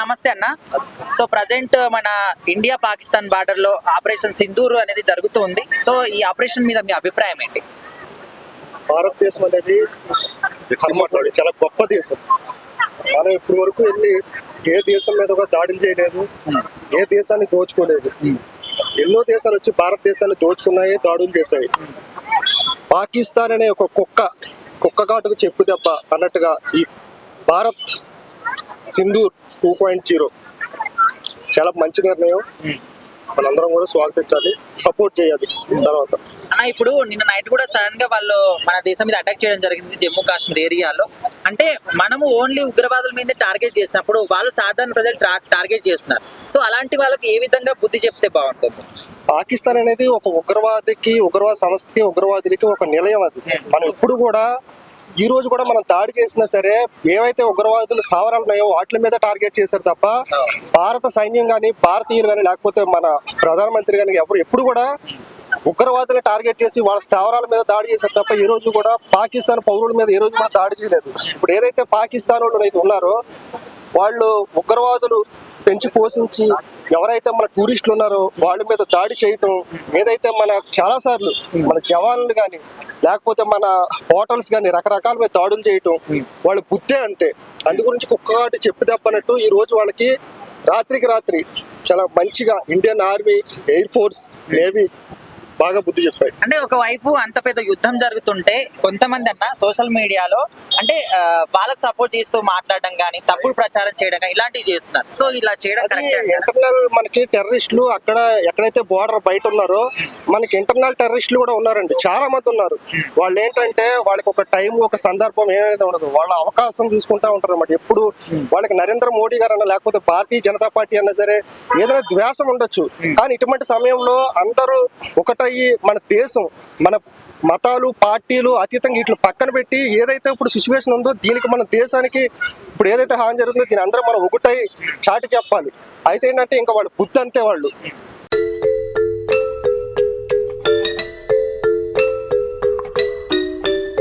నమస్తే అన్న. So present మన ఇండియా పాకిస్తాన్ బార్డర్లో ఆపరేషన్ సింధూర్ అనేది జరుగుతుంది. సో ఈ ఆపరేషన్ మీద మీ అభిప్రాయం ఏంటి? భారతదేశం అనేది చాలా గొప్ప దేశం. మనం ఇప్పటి వరకు వెళ్ళి ఏ దేశం మీద ఒక దాడులు చేయలేదు ఏ దేశాన్ని దోచుకోలేదు. ఎన్నో దేశాలు వచ్చి భారతదేశాన్ని దోచుకున్నాయి దాడులు చేశాయి. పాకిస్తాన్ అనే ఒక కుక్క కుక్క కాటుకు చెప్పు దెబ్బ అన్నట్టుగా ఈ Bharat Sindoor two point zero. చాలా మంచి నిర్ణయం. మనందరం కూడా స్వాగతించాలి. సపోర్ట్ చేయాలి తర్వాత. అన్న ఇప్పుడు నిన్న నైట్ కూడా సడన్గా వాళ్ళు మన దేశం మీద అటాక్ చేయడం జరిగింది జమ్మూ కాశ్మీర్ ఏరియాలో. అంటే మనము ఓన్లీ ఉగ్రవాదుల మీద టార్గెట్ చేసినప్పుడు వాళ్ళు సాధారణ ప్రజలు టార్గెట్ చేస్తున్నారు. సో అలాంటి వాళ్ళకి ఏ విధంగా బుద్ధి చెప్తే బాగుంటుంది? పాకిస్తాన్ అనేది ఒక ఉగ్రవాదికి ఉగ్రవాద సంస్థకి ఉగ్రవాదులకి ఒక నిలయం అది. మనం ఎప్పుడు కూడా ఈ రోజు కూడా మనం దాడి చేసినా సరే ఏవైతే ఉగ్రవాదులు స్థావరాలు ఉన్నాయో వాటి మీద టార్గెట్ చేశారు తప్ప భారత సైన్యం కానీ భారతీయులు కానీ లేకపోతే మన ప్రధానమంత్రి కానీ ఎవరు ఎప్పుడు కూడా ఉగ్రవాదులు టార్గెట్ చేసి వాళ్ళ స్థావరాల మీద దాడి చేశారు తప్ప ఈ రోజు కూడా పాకిస్తాన్ పౌరుల మీద ఏ రోజు కూడా దాడి చేయలేదు. ఇప్పుడు ఏదైతే పాకిస్తాన్ వాళ్ళు అయితే ఉన్నారో వాళ్ళు ఉగ్రవాదులు పెంచి పోషించి ఎవరైతే మన టూరిస్టులు ఉన్నారో వాళ్ళ మీద దాడి చేయటం ఏదైతే మన చాలా సార్లు మన జవాన్లు కానీ లేకపోతే మన హోటల్స్ కానీ రకరకాల మీద దాడులు చేయటం వాళ్ళ బుద్ధే అంతే. అందు గురించి కుక్కటి చెప్పి తప్పనట్టు ఈ రోజు వాళ్ళకి రాత్రికి రాత్రి చాలా మంచిగా Indian army air force navy బాగా బుద్ధి చెప్పాయి. అంటే ఒకవైపు అంత పెద్ద యుద్ధం జరుగుతుంటే కొంతమంది అన్న సోషల్ మీడియాలో అంటే వాళ్ళకి సపోర్ట్ చేస్తూ మాట్లాడడం కానీ తప్పుడు ప్రచారం చేయడం కానీ ఇలాంటివి చేస్తున్నారు. సో ఇలా చేయడం ఇంటర్నల్ మనకి టెర్రరిస్టులు అక్కడ ఎక్కడైతే బోర్డర్ బయట ఉన్నారో మనకి ఇంటర్నల్ టెర్రరిస్టులు కూడా ఉన్నారండి. చాలా మంది ఉన్నారు. వాళ్ళు ఏంటంటే వాళ్ళకి ఒక టైం ఒక సందర్భం ఏదైతే ఉండదు. వాళ్ళ అవకాశం చూసుకుంటా ఉంటారు అన్నమాట. ఎప్పుడు వాళ్ళకి నరేంద్ర మోడీ గారు అన్న లేకపోతే భారతీయ జనతా పార్టీ అన్నా సరే ఏదైనా ద్వేషం ఉండొచ్చు. కానీ ఇటువంటి సమయంలో అందరూ ఈ మన దేశం మన మతాలు పార్టీలు అతీతంగా ఇట్లా పక్కన పెట్టి ఏదైతే ఇప్పుడు సిచ్యువేషన్ ఉందో దీనికి మన దేశానికి ఇప్పుడు ఏదైతే హాని జరుగుతుందో దీని అందరం మనం ఒకటై చాటి చెప్పాలి. అయితే ఏంటంటే ఇంకా వాళ్ళు బుద్ధి అంతే వాళ్ళు.